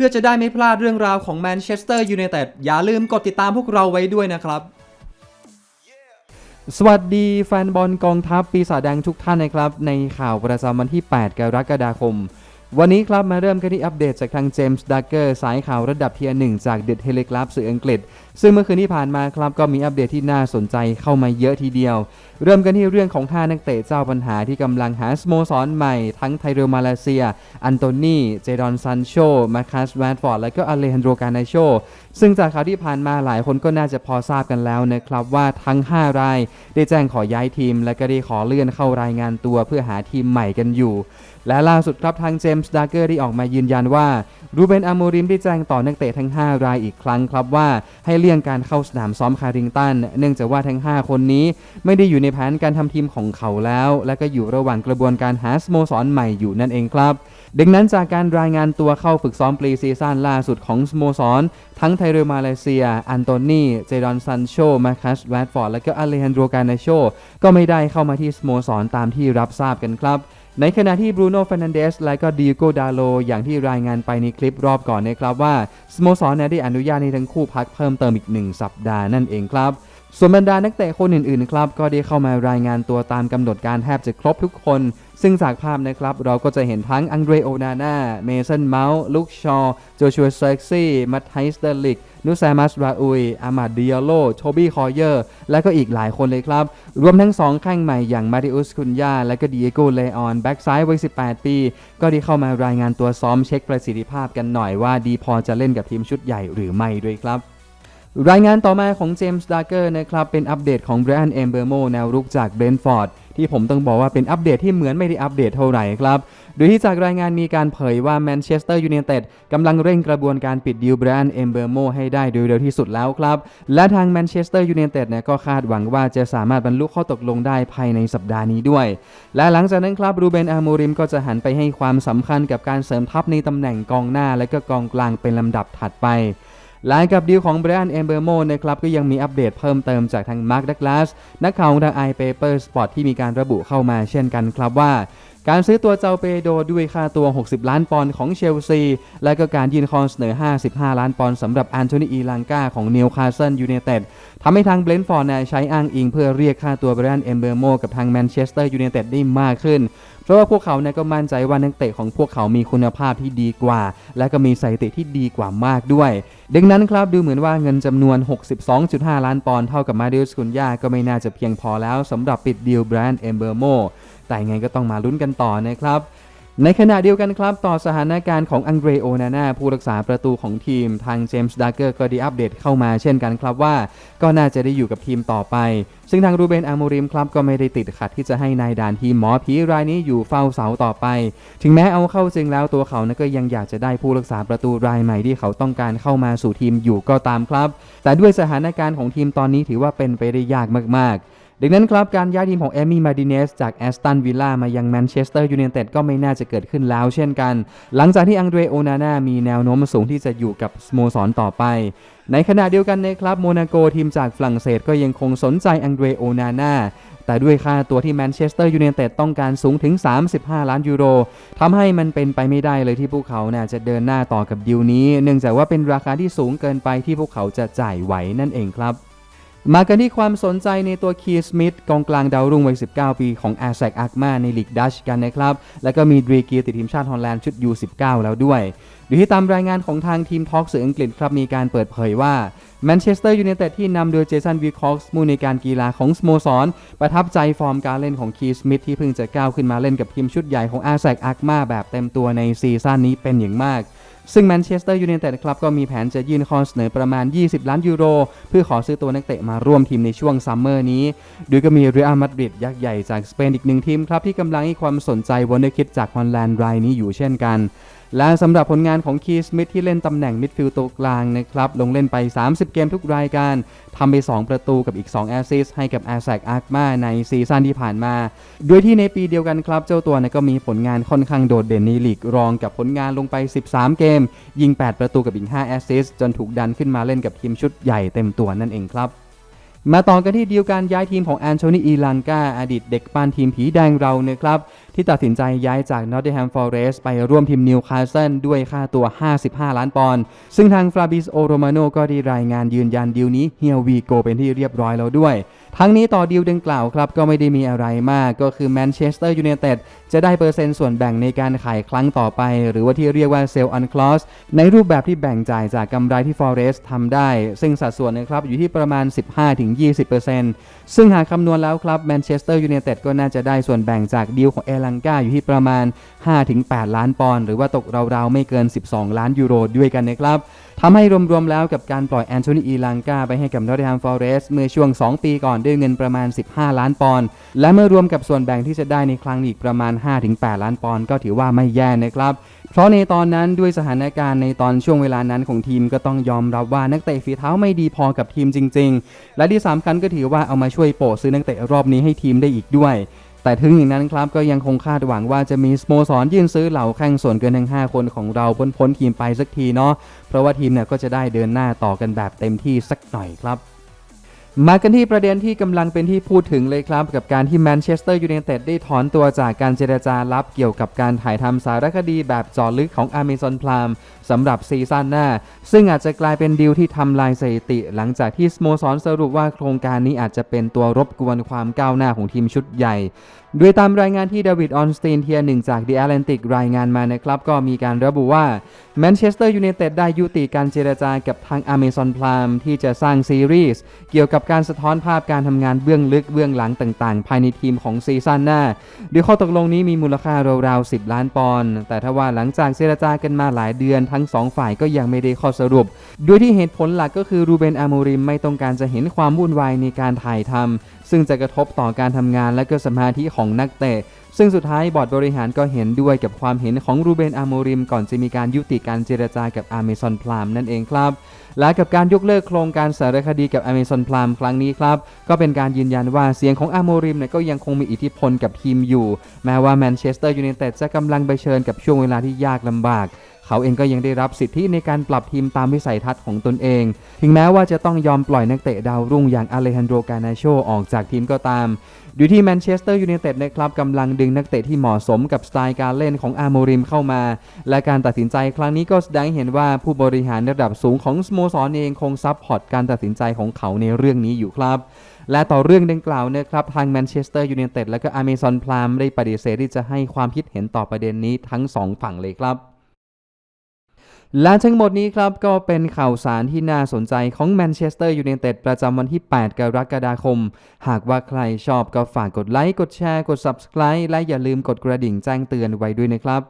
พื่อจะได้ไม่พลาดเรื่องราวของแมนเชสเตอร์ยูไนเต็ดอย่าลืมกดติดตามพวกเราไว้ด้วยนะครับ สวัสดีแฟนบอลกองทัพปีศาจแดงทุกท่านนะครับ ในข่าวประจำวันที่ 8 กรกฎาคม วันนี้ครับมาเริ่มกันที่อัปเดตจากทางเจมส์ดักเกอร์สายข่าวระดับเทียร์หนึ่งจากเดดเฮเลกราฟสื่ออังกฤษ ซึ่งเมื่อคืนที่ผ่านมาครับก็มีอัปเดตที่น่าสนใจเข้ามาเยอะทีเดียว เริ่มกันที่เรื่องของท่านักเตะเจ้าปัญหาที่กำลังหาสโมสรใหม่ ทั้งไทเรมาเลเซีย อันโตนี เจดอนซันโช มาคัสแวดฟอร์ด และก็อเลฮันโดรกานาโช ซึ่งจากข่าวที่ผ่านมาหลายคนก็น่าจะพอทราบกันแล้วนะครับว่าทั้ง 5 ราย ได้แจ้งขอย้ายทีม และก็ได้ขอเลื่อนเข้ารายงานตัวเพื่อหาทีมใหม่กันอยู่ และล่าสุดครับทางเจมส์ดาร์เกอร์ได้ออกมายืนยันว่ารูเบนอาโมริมได้แจ้งต่อนักเตะทั้ง 5 รายอีกครั้งครับว่าให้เลี่ยงการเข้าสนามซ้อมคาริงตัน เนื่องจากว่าทั้ง 5 คนนี้ไม่ได้อยู่ในแผนการทำทีมของเขาแล้ว และก็อยู่ระหว่างกระบวนการหาสโมสรใหม่อยู่นั่นเองครับ ดังนั้นจากการรายงานตัวเข้าฝึกซ้อมปรีซีซั่นล่าสุดของสโมสร ทั้งไทเรมาเลเซีย อันโตนีเจดอนซันโช มาคัสแวดฟอร์ด และก็อเลฮันโดรกานาโช ก็ไม่ได้เข้ามาที่สโมสรตามที่รับทราบกันครับ ในขณะที่บรูโน่ฟ r น a นเดสและก็ดิโกดาโลอย่างที่รายงานไปในคลิปรอบก่อนนะครับว่าสโมสรได้อนุญาตให้ทั้งคู่พักเพิ่มเติมอีก 1 สัปดาห์นั่นเองครับส่วนบรรดานักเตะคนอื่นๆครับก็ได้เข้ามารายงานตัวตามกำหนดการแทบจะครบทุกคน ซึ่งจากภาพนะครับ เราก็จะเห็นทั้งอังเดรโอนาน่า เมสันเมาส์ลุคชอโจชัวเซ็กซี่ มัตไทสเดลิก นุซามัสราอุย อามาดดิอาโล โชบี้คอเยอร์ และก็อีกหลายคนเลยครับ รวมทั้ง 2 ข้างใหม่อย่างมาริอุสคุนยา และก็ดิเอโกเลออน แบ็กซ้ายวัย 18 ปี ก็ได้เข้ามารายงานตัวซ้อมเช็คประสิทธิภาพกันหน่อยว่าดีพอจะเล่นกับทีมชุดใหญ่หรือไม่ด้วยครับรายงานต่อมาของเจมส์ดาร์เกอร์นะครับเป็นอัปเดตของ b บรอันเอมเบอร์โมแนวรุกจากเบรนฟอร์ด ที่ผมต้องบอกว่าเป็นอัปเดตที่เหมือนไม่ได้อัปเดตเท่าไหร่ครับโดยที่จากรายงานมีการเผยว่าแมนเชสเตอร์ยูไนเต็ดกำลังเร่งกระบวนการปิดดีลแบรนด์เอมเบอร์โมให้ได้โดยเร็วที่สุดแล้วครับ และทางแมนเชสเตอร์ยูไนเต็ดเนี่ยก็คาดหวังว่าจะสามารถบรรลุข้อตกลงได้ภายในสัปดาห์นี้ด้วย และหลังจากนั้นครับรูเบนอาโมริมก็จะหันไปให้ความสำคัญกับการเสริมทัพในตำแหน่งกองหน้าและก็กองกลางเป็นลำดับถัดไป หลังกับดีลของแบรนด์เอมเบอร์โมนะครับก็ยังมีอัปเดตเพิ่มเติมจากทางมาร์คดักลาสนักข่าวของทาง i Paper Sport ที่มีการระบุเข้ามาเช่นกันครับว่า การซื้อตัวเจ้าเปโดด้วยค่าตัว 60 ล้านปอนด์ของเชลซี และก็การยื่นข้อเสนอ 55 ล้านปอนด์สำหรับอันโทนีอีลังกาของนิวคาสเซิลยูไนเต็ดทำให้ทางเบรนฟอร์ดใช้อ้างอิงเพื่อเรียกค่าตัวแบรันเอมเบอร์โมกับทางแมนเชสเตอร์ยูไนเต็ดได้มากขึ้น เพราะว่าพวกเขาเนี่ยก็มั่นใจว่านักเตะของพวกเขามีคุณภาพที่ดีกว่า และก็มีสถิติที่ดีกว่ามากด้วย ดังนั้นครับดูเหมือนว่าเงินจำนวน 62.5 ล้านปอนด์เท่ากับมาดิอุสคุนยาก็ไม่น่าจะเพียงพอแล้วสำหรับปิดดีลแบรนด์เอมเบอร์โม แต่ไงก็ต้องมาลุ้นกันต่อนะครับในขณะเดียวกันครับ ต่อสถานการณ์ของอังเดรโอนาน่าผู้รักษาประตูของทีม ทางเจมส์ดาร์เกอร์ก็ได้อัปเดตเข้ามาเช่นกันครับว่า ก็น่าจะได้อยู่กับทีมต่อไป ซึ่งทางรูเบนอาโมริมครับก็ไม่ได้ติดขัดที่จะให้นายด่านทีมหมอผีรายนี้อยู่เฝ้าเสาต่อไป ถึงแม้เอาเข้าจริงแล้วตัวเขานะก็ยังอยากจะได้ผู้รักษาประตูรายใหม่ที่เขาต้องการเข้ามาสู่ทีมอยู่ก็ตามครับ แต่ด้วยสถานการณ์ของทีมตอนนี้ถือว่าเป็นไปได้ยากมากๆ ดังนั้นครับการย้ายทีมของเอมี่มาดิเนสจากแอสตันวิลล่ามายังแมนเชสเตอร์ยูไนเต็ดก็ไม่น่าจะเกิดขึ้นแล้วเช่นกัน หลังจากที่อังเดรโอนาน่ามีแนวโน้มสูงที่จะอยู่กับสโมสรต่อไป ในขณะเดียวกันนะครับโมนาโกทีมจากฝรั่งเศสก็ยังคงสนใจอังเดรโอนาน่าแต่ด้วยค่าตัวที่แมนเชสเตอร์ยูไนเต็ดต้องการสูงถึง 35 ล้านยูโรทำให้มันเป็นไปไม่ได้เลยที่พวกเขาน่าจะเดินหน้าต่อกับดีลนี้ เนื่องจากว่าเป็นราคาที่สูงเกินไปที่พวกเขาจะจ่ายไหวนั่นเองครับ มากันที่ความสนใจในตัวคีสมิธกองกลางดาวรุ่งวัย 19 ปีของอาแซกอักมาในลีกดัชกันนะครับ แล้วก็มีดรีกีติดทีมชาติฮอลแลนด์ชุด U19 แล้วด้วยโดยที่ตามรายงานของทางทีมทอล์กสื่ออังกฤษครับมีการเปิดเผยว่าแมนเชสเตอร์ยูไนเต็ดที่นำโดยเจสันวีคอกส์มูในการกีฬาของสโมสร ประทับใจฟอร์มการเล่นของคีสมิธที่เพิ่งจะก้าวขึ้นมาเล่นกับทีมชุดใหญ่ของอาแซกอักมาแบบเต็มตัวในซีซั่นนี้เป็นอย่างมาก ซึ่งแมนเชสเตอร์ยูไนเต็ดครับก็มีแผนจะยื่นข้อเสนอประมาณ 20 ล้านยูโร เพื่อขอซื้อตัวนักเตะมาร่วมทีมในช่วงซัมเมอร์นี้ โดยก็มีเรอัลมาดริดยักษ์ใหญ่จากสเปนอีกหนึ่งทีมครับที่กำลังให้ความสนใจวอนเดอร์คิดจากฮอลแลนด์รายนี้อยู่เช่นกัน และสำหรับผลงานของคีสมิธที่เล่นตำแหน่งมิดฟิลด์ตัวกลางนะครับ ลงเล่นไป 30 เกมทุกรายการทำไป 2 ประตูกับอีก 2 แอสซิสให้กับแอสแซกอาร์กมาในซีซั่นที่ผ่านมาโดยที่ในปีเดียวกันครับ เจ้าตัวนี่ยก็มีผลงานค่อนข้างโดดเด่นในลีกรองกับผลงานลงไป 13 เกม ยิง 8 ประตูกับอีก 5 แอสซิสจนถูกดันขึ้นมาเล่นกับทีมชุดใหญ่เต็มตัวนั่นเองครับมาต่อกันที่ดีลการย้ายทีมของแอนโทนีอีลังกาอดีตเด็กปั้นทีมผีแดงเราเนี่ยครับ ที่ตัดสินใจย้ายจาก Nottingham Forest ไปร่วมทีมนิวคาสเซิลด้วยค่าตัว 55 ล้านปอนด์ซึ่งทางฟราบิสโอโรมาโนก็ได้รายงานยืนยันดีลนี้เฮียวีโกเป็นที่เรียบร้อยแล้วด้วย ทั้งนี้ต่อดีลดังกล่าวครับก็ไม่ได้มีอะไรมากก็คือแมนเชสเตอร์ยูไนเต็ดจะได้เปอร์เซ็นต์ส่วนแบ่งในการขายครั้งต่อไป หรือว่าที่เรียกว่าเซลล์อันคลอสในรูปแบบที่แบ่งจ่ายจากกำไรที่ Forest ทำได้ ซึ่งสัดส่วนนะครับอยู่ที่ประมาณ 15-20%ซึ่งหากคำนวณแล้วครับแมนเชสเตอร์ยูไนเต็ดก็น่าจะได้ส่วนแบ่งจากดีลของเอลงกาอยู่ที่ประมาณ 5-8 ล้านปอนด์หรือว่าตกราวๆไม่เกิน 12 ล้านยูโรด้วยกันนะครับทำให้รวมๆแล้วกับการปล่อยแอนโทนีอีลังกาไปให้กับนอตติแฮมฟอเรสต์เมื่อช่วง 2 ปีก่อนด้วยเงินประมาณ 15 ล้านปอนด์และเมื่อรวมกับส่วนแบ่งที่จะได้ในครั้งอีกประมาณ 5-8 ล้านปอนด์ก็ถือว่าไม่แย่นะครับเพราะในตอนนั้นด้วยสถานการณ์ในตอนช่วงเวลานั้นของทีมก็ต้องยอมรับว่านักเตะฝีเท้าไม่ดีพอกับทีมจริง ๆ และที่สำคัญก็ถือว่าเอามาช่วยโปะซื้อนักเตะรอบนี้ให้ทีมได้อีกด้วย แต่ถึงอย่างนั้นครับก็ยังคงคาดหวังว่าจะมีสโมสรยื่นซื้อเหล่าแข้งส่วนเกินทั้ง 5 คนของเราพ้นพ้นทีมไปสักทีเนาะเพราะว่าทีมเนี่ยก็จะได้เดินหน้าต่อกันแบบเต็มที่สักหน่อยครับ มากันที่ประเด็นที่กำลังเป็นที่พูดถึงเลยครับ กับการที่แมนเชสเตอร์ยูไนเต็ดได้ถอนตัวจากการเจรจาลับเกี่ยวกับการถ่ายทำสารคดีแบบจอลึกของ Amazon Prime สำหรับซีซั่นหน้า ซึ่งอาจจะกลายเป็นดีลที่ทำลายสถิติ หลังจากที่สโมสรสรุปว่าโครงการนี้อาจจะเป็นตัวรบกวนความก้าวหน้าของทีมชุดใหญ่ โดยตามรายงานที่ดาวิดออนสตีนเทียหนึ่งจาก The Atlantic รายงานมานะครับ ก็มีการระบุว่าแมนเชสเตอร์ยูไนเต็ดได้ยุติการเจรจากับทาง Amazon Prime ที่จะสร้างซีรีส์เกี่ยวกับการสะท้อนภาพการทำงานเบื้องลึกเบื้องหลังต่างๆ ภายในทีมของซีซั่นหน้าโดยข้อตกลงนี้มีมูลค่าราวๆ 10 ล้านปอนด์แต่ถ้าว่าหลังจากเจรจากันมาหลายเดือนทั้งสองฝ่ายก็ยังไม่ได้ข้อสรุป โดยที่เหตุผลหลักก็คือรูเบนอาโมริมไม่ต้องการจะเห็นความวุ่นวายในการถ่ายทำซึ่งจะกระทบต่อการทำงานและก็สมาธิของนักเตะซึ่งสุดท้ายบอร์ดบริหารก็เห็นด้วยกับความเห็นของรูเบนอาโมริม ก่อนจะมีการยุติการเจรจากับอเมซอนพลามนั่นเองครับและกับการยกเลิกโครงการสารคดีกับอเมซอนพลามครั้งนี้ครับ ก็เป็นการยืนยันว่าเสียงของอาโมริมเนี่ยก็ยังคงมีอิทธิพลกับทีมอยู่ แม้ว่าแมนเชสเตอร์ยูไนเต็ดจะกำลังเผชิญกับช่วงเวลาที่ยากลำบาก เขาเองก็ยังได้รับสิทธิในการปรับทีมตามวิสัยทัศน์ของตนเอง ถึงแม้ว่าจะต้องยอมปล่อยนักเตะดาวรุ่งอย่างอเลฮันโดกานาโชออกจากทีมก็ตามดูที่แมนเชสเตอร์ยูไนเต็ดนะครับกำลังดึงนักเตะที่เหมาะสมกับสไตล์การเล่นของอาโมริมเข้ามา และการตัดสินใจครั้งนี้ก็แสดงให้เห็นว่าผู้บริหารระดับสูงของสโมสรเองคงซับพอร์ตการตัดสินใจของเขาในเรื่องนี้อยู่ครับและต่อเรื่องดังกล่าวนะครับ ทางแมนเชสเตอร์ยูไนเต็ดและก็อเมซอนพลามได้ปฏิเสธที่จะให้ความคิดเห็นต่อประเด็นนี้ทั้งสองฝั่งเลยครับ และทั้งหมดนี้ครับก็เป็นข่าวสารที่น่าสนใจของแมนเชสเตอร์ยูไนเต็ดประจำวันที่ 8 กรกฎาคม หากว่าใครชอบก็ฝากกดไลค์ กดแชร์ กด Subscribe และอย่าลืมกดกระดิ่งแจ้งเตือนไว้ด้วยนะครับ